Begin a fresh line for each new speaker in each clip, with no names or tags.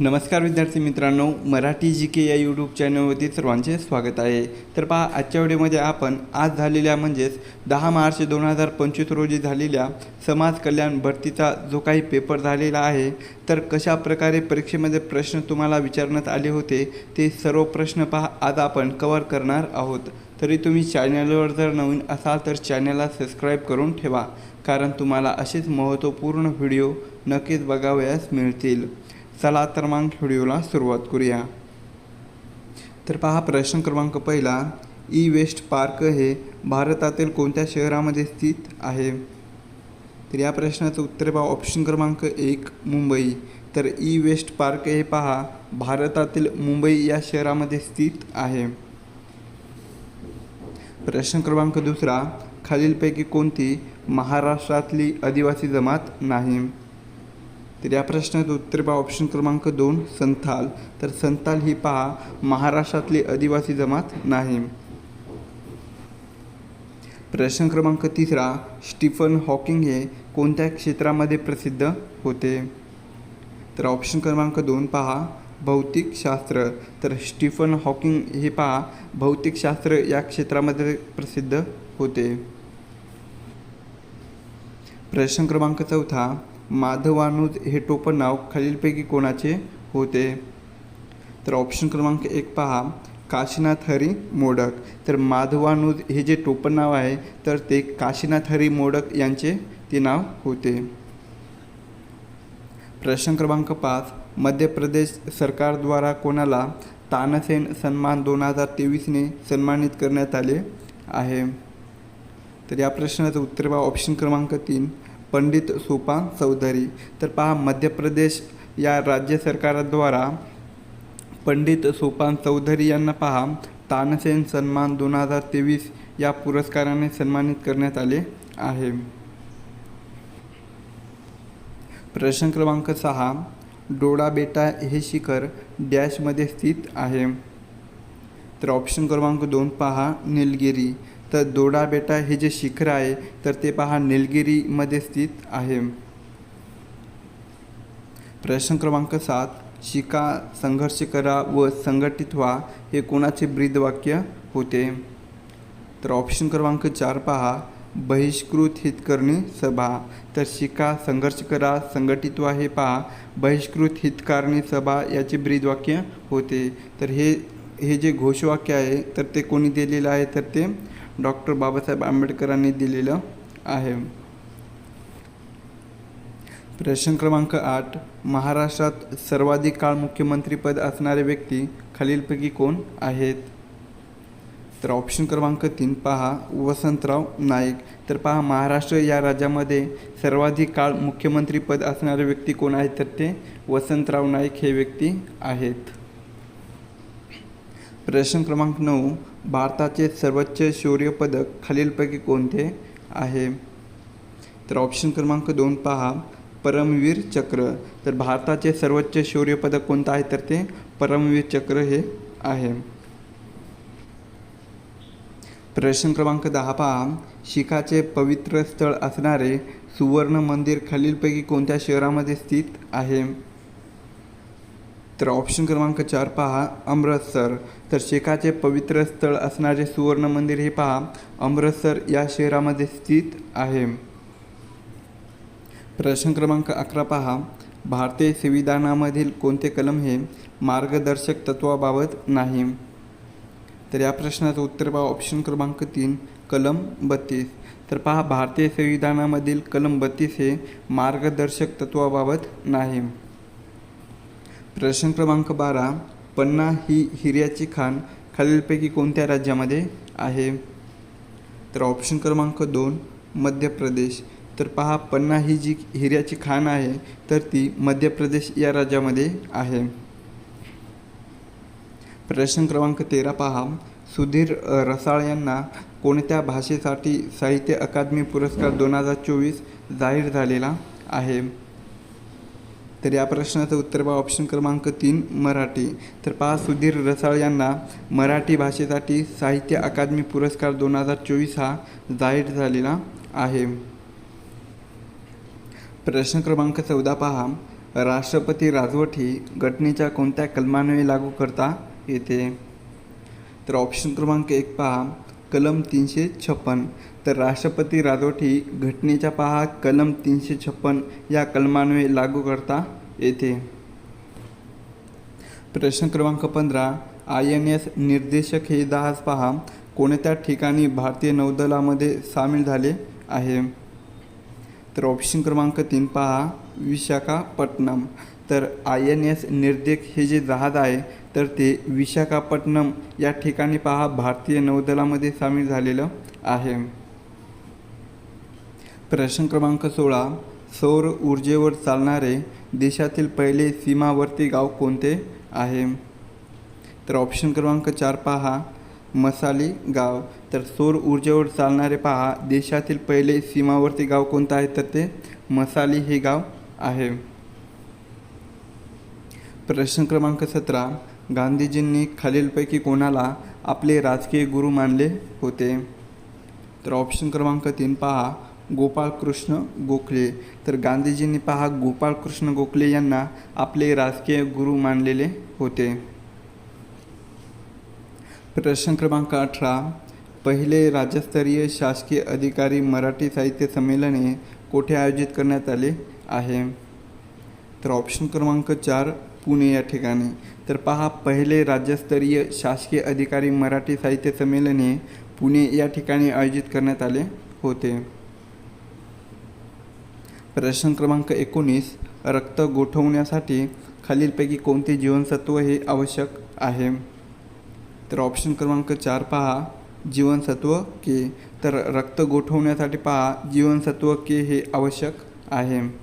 नमस्कार विद्यार्थी मित्रांनो मराठी जी के या यूट्यूब चॅनलवरती सर्वांचे स्वागत आहे. तर पहा आजच्या व्हिडिओमध्ये आपण आज झालेल्या म्हणजेच दहा मार्च दोन हजार पंचवीस रोजी झालेल्या समाज कल्याण भरतीचा जो काही पेपर झालेला आहे तर कशा प्रकारे परीक्षेमध्ये प्रश्न तुम्हाला विचारण्यात आले होते ते सर्व प्रश्न पहा आज आपण कवर करणार आहोत. तरी तुम्ही चॅनलवर जर नवीन असाल तर चॅनलला सबस्क्राईब करून ठेवा कारण तुम्हाला असेच महत्त्वपूर्ण व्हिडिओ नक्कीच बघावयास मिळतील. चला तर मग व्हिडिओला सुरुवात करूया. तर पहा प्रश्न क्रमांक पहिला ई वेस्ट पार्क हे भारतातील कोणत्या शहरामध्ये स्थित आहे? तर या प्रश्नाचं उत्तर पहा ऑप्शन क्रमांक एक मुंबई. तर ई वेस्ट पार्क हे पहा भारतातील मुंबई या शहरामध्ये स्थित आहे. प्रश्न क्रमांक दुसरा खालीलपैकी कोणती महाराष्ट्रातली आदिवासी जमात नाही? तर या प्रश्नाचं उत्तर पहा. ऑप्शन क्रमांक दोन संथाल. तर संथाल ही पहा महाराष्ट्रातली आदिवासी जमात नाही. प्रश्न क्रमांक तिसरा स्टीफन हॉकिंग हे कोणत्या क्षेत्रामध्ये प्रसिद्ध होते? तर ऑप्शन क्रमांक दोन पहा भौतिकशास्त्र तर स्टीफन हॉकिंग हे पहा भौतिकशास्त्र या क्षेत्रामध्ये प्रसिद्ध होते. प्रश्न क्रमांक चौथा माधवानुज हे टोपण नाव खालीलपैकी कोणाचे होते? तर ऑप्शन क्रमांक एक पहा. काशीनाथ हरी मोडक. तर माधवानुज हे जे टोपण नाव आहे तर ते काशीनाथ हरी मोडक यांचे ते नाव होते. प्रश्न क्रमांक पाच. मध्य प्रदेश सरकारद्वारा कोणाला तानसेन सन्मान दोन हजार तेवीसने सन्मानित करण्यात आले आहे? तर या प्रश्नाचं उत्तर बा ऑप्शन क्रमांक तीन. पंडित सोपान चौधरी. तर पहा मध्य प्रदेश या राज्य सरकारद्वारा पंडित सोपान चौधरी यांना पहा तानसेन सन्मान दोन हजार तेवीस या पुरस्काराने सन्मानित करण्यात आले आहे. प्रश्न क्रमांक सहा डोडा बेटा हे शिखर डॅशमध्ये स्थित आहे. तर ऑप्शन क्रमांक दोन पहा निलगिरी. तर दोडा बेटा हे जे शिखर आहे तर ते पहा निलगिरीमध्ये स्थित आहे. प्रश्न क्रमांक सात शिका संघर्ष करा व संघटित व्हा हे कोणाचे ब्रीदवाक्य होते? तर ऑप्शन क्रमांक चार पहा बहिष्कृत हितकर्णी सभा. तर शिका संघर्ष करा संघटित व्हा हे पहा बहिष्कृत हितकारणी सभा याचे ब्रीदवाक्य होते. तर हे हे जे घोषवाक्य आहे तर ते कोणी दिलेलं आहे? तर ते डॉक्टर बाबासाहेब आंबेडकरांनी दिलेलं आहे. प्रश्न क्रमांक आठ. महाराष्ट्रात सर्वाधिक काळ मुख्यमंत्रीपद असणारे व्यक्ती खालीलपैकी कोण आहेत? तर ऑप्शन क्रमांक तीन पहा. वसंतराव नाईक. तर पहा महाराष्ट्र या राज्यामध्ये सर्वाधिक काळ मुख्यमंत्रीपद असणारे व्यक्ती कोण आहेत? तर ते वसंतराव नाईक हे व्यक्ती आहेत. प्रश्न क्रमांक नऊ. भारताचे सर्वोच्च शौर्य पदक खालीलपैकी कोणते आहे? तर ऑप्शन क्रमांक दोन पहा. परमवीर चक्र. तर भारताचे सर्वोच्च शौर्य पदक कोणतं आहे? तर ते परमवीर चक्र हे आहे. प्रश्न क्रमांक दहा पहा. शिखाचे पवित्र स्थळ असणारे सुवर्ण मंदिर खालीलपैकी कोणत्या शहरामध्ये स्थित आहे? तर ऑप्शन क्रमांक चार पहा अमृतसर. तर शेखाचे पवित्र स्थळ असणारे सुवर्ण मंदिर हे पहा अमृतसर या शहरामध्ये स्थित आहे. प्रश्न क्रमांक अकरा पहा भारतीय संविधानामधील कोणते कलम हे मार्गदर्शक तत्वाबाबत नाही? तर या प्रश्नाचं उत्तर पहा ऑप्शन क्रमांक तीन कलम बत्तीस. तर पहा भारतीय संविधानामधील कलम बत्तीस हे मार्गदर्शक तत्वाबाबत नाही. प्रश्न क्रमांक बारा पन्ना ही हिऱ्याची खाण खालीलपैकी कोणत्या राज्यामध्ये आहे? तर ऑप्शन क्रमांक दोन मध्य प्रदेश तर पहा पन्ना ही जी हिऱ्याची खाण आहे तर ती मध्य प्रदेश या राज्यामध्ये आहे. प्रश्न क्रमांक तेरा पहा. सुधीर रसाळ यांना कोणत्या भाषेसाठी साहित्य अकादमी पुरस्कार दोन हजार चोवीस जाहीर झालेला आहे? तर या प्रश्नाचं उत्तर पहा. ऑप्शन क्रमांक तीन मराठी. तर पहा सुधीर रसाळ यांना मराठी भाषेसाठी साहित्य अकादमी पुरस्कार दोन हजार चोवीस हा जाहीर झालेला आहे. प्रश्न क्रमांक चौदा पहा. राष्ट्रपती राजवट ही घटनेच्या कोणत्या कलमान्वये लागू करता येते? तर ऑप्शन क्रमांक एक पहा. कलम तीनशे छप्पन. तर राष्ट्रपती राजवट ही घटनेच्या पहा कलम तीनशे छप्पन या कलमान्वये लागू करता येते. प्रश्न क्रमांक पंधरा आय एन एस निर्देशक हे दहाच पहा कोणत्या ठिकाणी भारतीय नौदलामध्ये सामील झाले आहे? तर ऑप्शन क्रमांक तीन पहा विशाखापट्टणम. तर आय एन एस निर्देश हे जे जहाज आहे तर ते विशाखापट्टणम या ठिकाणी पहा भारतीय नौदलामध्ये सामील झालेलं आहे. प्रश्न क्रमांक सोळा सौर ऊर्जेवर चालणारे देशातील पहिले सीमावर्ती गाव कोणते आहे? तर ऑप्शन क्रमांक चार पहा मसाली गाव. तर सौर ऊर्जेवर चालणारे पहा देशातील पहिले सीमावर्ती गाव कोणतं आहे? तर ते मसाली हे गाव आहे. प्रश्न क्रमांक सतरा गांधीजींनी खालीलपैकी कोणाला आपले राजकीय गुरु मानले होते? तर ऑप्शन क्रमांक तीन पहा. गोपाळकृष्ण गोखले. तर गांधीजींनी पहा गोपाळकृष्ण गोखले यांना आपले राजकीय गुरु मानलेले होते. प्रश्न क्रमांक अठरा. पहिले राज्यस्तरीय शासकीय अधिकारी मराठी साहित्य संमेलने कोठे आयोजित करण्यात आले आहे? तर ऑप्शन क्रमांक चार पुणे या ठिकाणी. तर पहा पहिले राज्यस्तरीय शासकीय अधिकारी मराठी साहित्य संमेलने पुणे या ठिकाणी आयोजित करण्यात आले होते. प्रश्न क्रमांक एकोणीस रक्त गोठवण्यासाठी खालीलपैकी कोणते जीवनसत्व हे आवश्यक आहे? तर ऑप्शन क्रमांक चार पहा जीवनसत्व के. तर रक्त गोठवण्यासाठी पहा जीवनसत्व के हे आवश्यक आहे.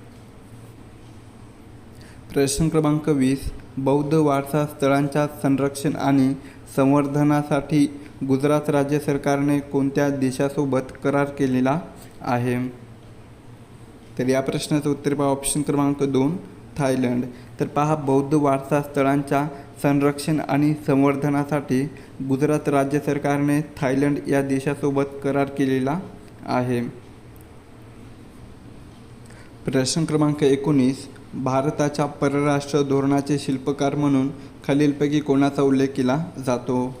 प्रश्न क्रमांक वीस बौद्ध वारसा स्थळांच्या संरक्षण आणि संवर्धनासाठी गुजरात राज्य सरकारने कोणत्या देशासोबत करार केलेला आहे? तर या प्रश्नाचं उत्तर पहा. ऑप्शन क्रमांक दोन थायलंड. तर पहा बौद्ध वारसा स्थळांच्या संरक्षण आणि संवर्धनासाठी गुजरात राज्य सरकारने थायलंड या देशासोबत करार केलेला आहे. प्रश्न क्रमांक एकोणीस भारताच्या परराष्ट्र धोरणाचे शिल्पकार म्हणून खालीलपैकी कोणाचा उल्लेख केला जातो?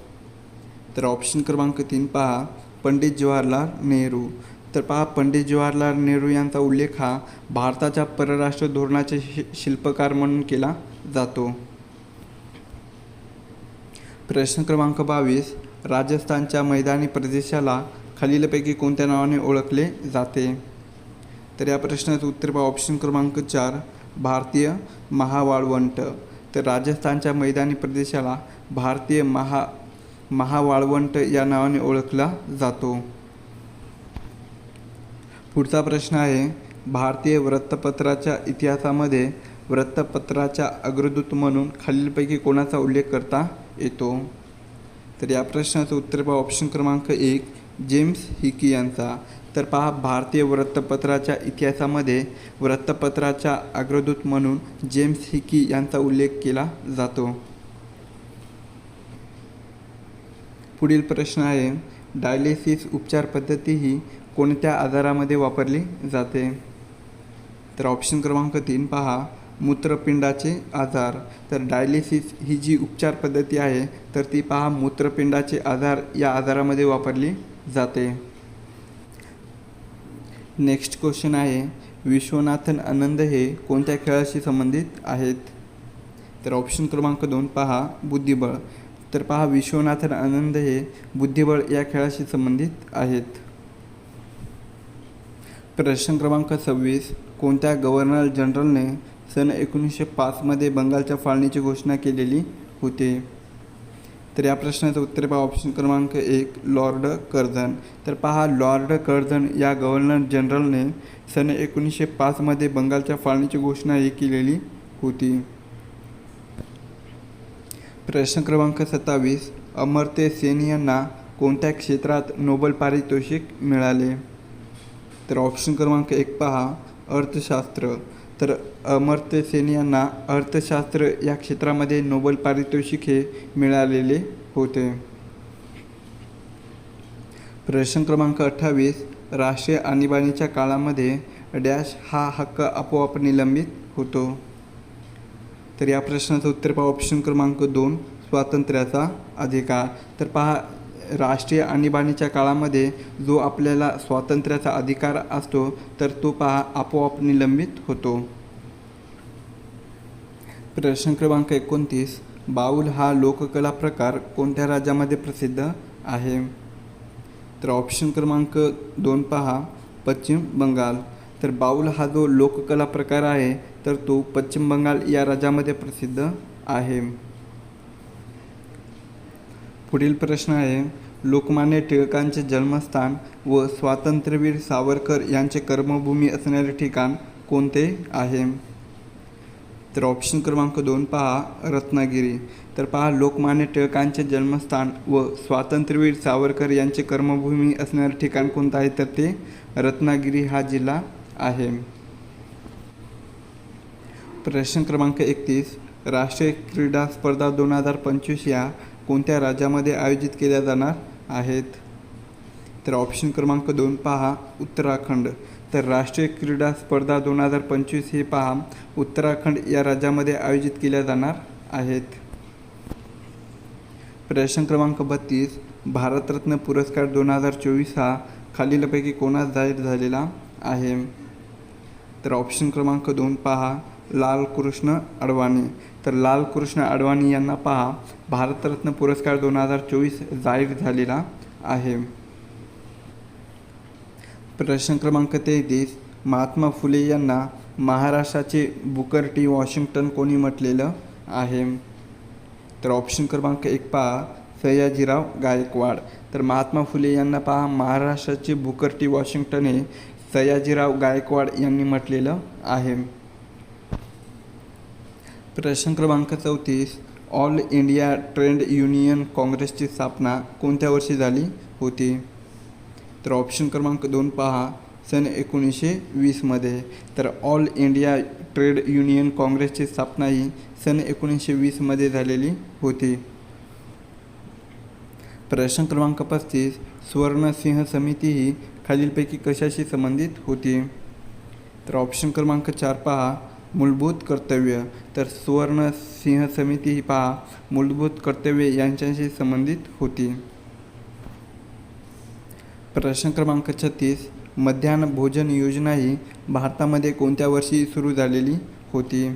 तर ऑप्शन क्रमांक तीन पहा. पंडित जवाहरलाल नेहरू. तर पहा पंडित जवाहरलाल नेहरू यांचा उल्लेख हा भारताच्या परराष्ट्र धोरणाचे शि शिल्पकार म्हणून केला जातो. प्रश्न क्रमांक बावीस. राजस्थानच्या मैदानी प्रदेशाला खालीलपैकी कोणत्या नावाने ओळखले जाते? तर या प्रश्नाचं उत्तर पहा. ऑप्शन क्रमांक चार. भारतीय महावाळवंट. तर राजस्थानच्या मैदानी प्रदेशाला भारतीय महा महावाळवंट या नावाने ओळखला जातो. पुढचा प्रश्न आहे भारतीय वृत्तपत्राच्या इतिहासामध्ये वृत्तपत्राच्या अग्रदूत म्हणून खालीलपैकी कोणाचा उल्लेख करता येतो? तर या प्रश्नाचं उत्तर पहा ऑप्शन क्रमांक एक जेम्स हिकी यांचा. तर पहा भारतीय वृत्तपत्राच्या इतिहासामध्ये वृत्तपत्राच्या अग्रदूत म्हणून जेम्स हिकी यांचा उल्लेख केला जातो. पुढील प्रश्न आहे डायलिसिस उपचार पद्धती ही कोणत्या आजारामध्ये वापरली जाते? तर ऑप्शन क्रमांक तीन पहा मूत्रपिंडाचे आजार. तर डायलिसिस ही जी उपचार पद्धती आहे तर ती पहा मूत्रपिंडाचे आजार या आजारामध्ये वापरली जाते. नेक्स्ट क्वेश्चन आहे विश्वनाथन आनंद हे कोणत्या खेळाशी संबंधित आहेत? तर ऑप्शन क्रमांक दोन पहा बुद्धिबळ. तर पहा विश्वनाथन आनंद हे बुद्धिबळ या खेळाशी संबंधित आहेत. प्रश्न क्रमांक सव्वीस कोणत्या गव्हर्नर जनरलने सन एकोणीसशे पाचमध्ये बंगालच्या फाळणीची घोषणा केलेली होती? तर या प्रश्नाचं उत्तर पहा. ऑप्शन क्रमांक एक लॉर्ड कर्झन तर पहा लॉर्ड कर्झन या गव्हर्नर जनरलने सन एकोणीसशे पाचमध्ये बंगालच्या फाळणीची घोषणा ही केलेली होती. प्रश्न क्रमांक सत्तावीस अमर्त्य सेन यांना कोणत्या क्षेत्रात नोबल पारितोषिक मिळाले? तर ऑप्शन क्रमांक एक पहा अर्थशास्त्र. तर अमर्त्य सेन यांना अर्थशास्त्र या क्षेत्रामध्ये नोबल पारितोषिक हे मिळालेले होते. प्रश्न क्रमांक अठ्ठावीस राष्ट्रीय आणीबाणीच्या काळामध्ये डॅश हा हक्क आपोआप निलंबित होतो. तर या प्रश्नाचं उत्तर पहा. ऑप्शन क्रमांक दोन स्वातंत्र्याचा अधिकार. तर पहा राष्ट्रीय आणीबाणीच्या काळामध्ये जो आपल्याला स्वातंत्र्याचा अधिकार असतो तर तो पहा आपोआप निलंबित होतो. प्रश्न क्रमांक एकोणतीस बाऊल हा लोककला प्रकार कोणत्या राज्यामध्ये प्रसिद्ध आहे? तर ऑप्शन क्रमांक दोन पहा पश्चिम बंगाल. तर बाऊल हा जो लोककला प्रकार आहे तर तो पश्चिम बंगाल या राज्यामध्ये प्रसिद्ध आहे. पुढील प्रश्न आहे लोकमान्य टिळकांचे जन्मस्थान व स्वातंत्र्यवीर सावरकर यांचे कर्मभूमी असणारे ठिकाण कोणते आहे? तर ऑप्शन क्रमांक दोन पहा रत्नागिरी. तर पहा लोकमान्य टिळकांचे जन्मस्थान व स्वातंत्र्यवीर सावरकर यांचे कर्मभूमी असणारे ठिकाण कोणतं आहे? तर ते रत्नागिरी हा जिल्हा आहे. प्रश्न क्रमांक एकतीस. राष्ट्रीय क्रीडा स्पर्धा दोन हजार पंचवीस या कोणत्या राज्यामध्ये आयोजित केल्या जाणार आहेत? तर ऑप्शन क्रमांक दोन पहा उत्तराखंड. तर राष्ट्रीय क्रीडा स्पर्धा दोन हजार पंचवीस हे पहा. उत्तराखंड या राज्यामध्ये आयोजित केल्या जाणार आहेत. प्रश्न क्रमांक बत्तीस. भारतरत्न पुरस्कार दोन हजार चोवीस हा खालीलपैकी कोणास जाहीर झालेला आहे? तर ऑप्शन क्रमांक दोन पहा. लालकृष्ण अडवाणी. तर लालकृष्ण अडवाणी यांना पहा. भारतरत्न पुरस्कार दोन हजार चोवीस जाहीर झालेला आहे. प्रश्न क्रमांक तेहतीस महात्मा फुले यांना महाराष्ट्राचे बुकर टी वॉशिंग्टन कोणी म्हटलेलं आहे? तर ऑप्शन क्रमांक एक पहा सयाजीराव गायकवाड. तर महात्मा फुले यांना पहा महाराष्ट्राचे बुकर टी वॉशिंग्टन हे सयाजीराव गायकवाड यांनी म्हटलेलं आहे. प्रश्न क्रमांक चौतीस ऑल इंडिया ट्रेड युनियन काँग्रेसची स्थापना कोणत्या वर्षी झाली होती? तर ऑप्शन क्रमांक दोन पहा. सन एकोणीसशे वीसमध्ये तर ऑल इंडिया ट्रेड युनियन काँग्रेसची स्थापना ही सन एकोणीसशे वीसमध्ये झालेली होती. प्रश्न क्रमांक पस्तीस. सुवर्णसिंह समिती ही खालीलपैकी कशाशी संबंधित होती? तर ऑप्शन क्रमांक चार पहा. मूलभूत कर्तव्य. तर सुवर्ण सिंह समिती ही पहा. मूलभूत कर्तव्य यांच्याशी संबंधित होती. प्रश्न क्रमांक छत्तीस मध्यान्ह भोजन योजना ही भारतामध्ये कोणत्या वर्षी सुरू झालेली होती?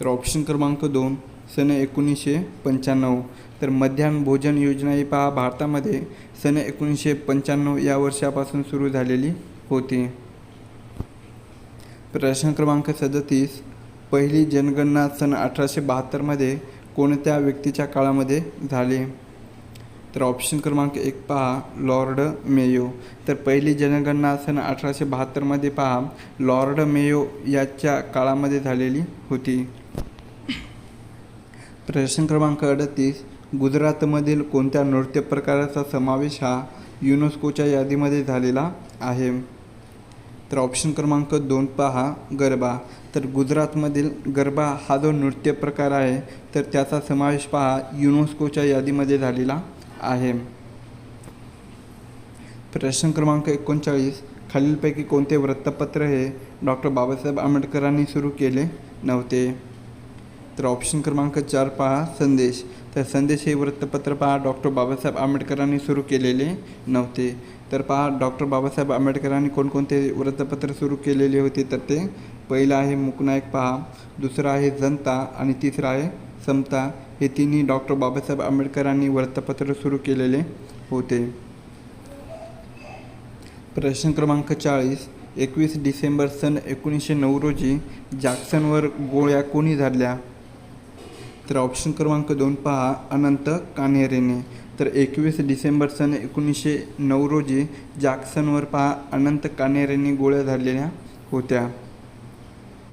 तर ऑप्शन क्रमांक दोन सन एकोणीसशे पंच्याण्णव. तर मध्यान्ह भोजन योजना ही पहा भारतामध्ये सन एकोणीसशे पंच्याण्णव या वर्षापासून सुरू झालेली होती. प्रश्न क्रमांक सदतीस पहिली जनगणना सन अठराशे बहात्तरमध्ये कोणत्या व्यक्तीच्या काळामध्ये झाली? तर ऑप्शन क्रमांक एक पहा लॉर्ड मेयो. तर पहिली जनगणना सन अठराशे बहात्तरमध्ये पहा लॉर्ड मेयो याच्या काळामध्ये झालेली होती. प्रश्न क्रमांक अडतीस गुजरातमधील कोणत्या नृत्य प्रकाराचा समावेश हा युनेस्कोच्या यादीमध्ये झालेला आहे? तर ऑप्शन क्रमांक दोन पहा गरबा. तर गुजरातमधील गरबा हा जो नृत्य प्रकार आहे तर त्याचा समावेश पहा युनेस्कोच्या यादीमध्ये झालेला आहे. प्रश्न क्रमांक एकोणचाळीस. खालीलपैकी कोणते वृत्तपत्र हे डॉक्टर बाबासाहेब आंबेडकरांनी सुरू केले नव्हते? तर ऑप्शन क्रमांक चार पहा संदेश. तर संदेश हे वृत्तपत्र पहा डॉक्टर बाबासाहेब आंबेडकरांनी सुरू केलेले नव्हते. तर पहा डॉक्टर बाबासाहेब आंबेडकरांनी कोणकोणते वृत्तपत्र सुरू केलेले होते? तर ते पहिलं आहे मुकनायक पहा दुसरं आहे जनता आणि तिसरं आहे समता हे तिन्ही डॉक्टर बाबासाहेब आंबेडकरांनी वृत्तपत्र सुरू केलेले होते. प्रश्न क्रमांक चाळीस एकवीस डिसेंबर सन एकोणीसशे नऊ रोजी जॅक्सनवर गोळ्या कोणी झाडल्या? तर ऑप्शन क्रमांक दोन पहा अनंत कान्हेरेने. तर एकवीस डिसेंबर सन एकोणीसशे नऊ रोजी जॅक्सनवर पहा अनंत कान्हेरेने गोळ्या झाडलेल्या होत्या.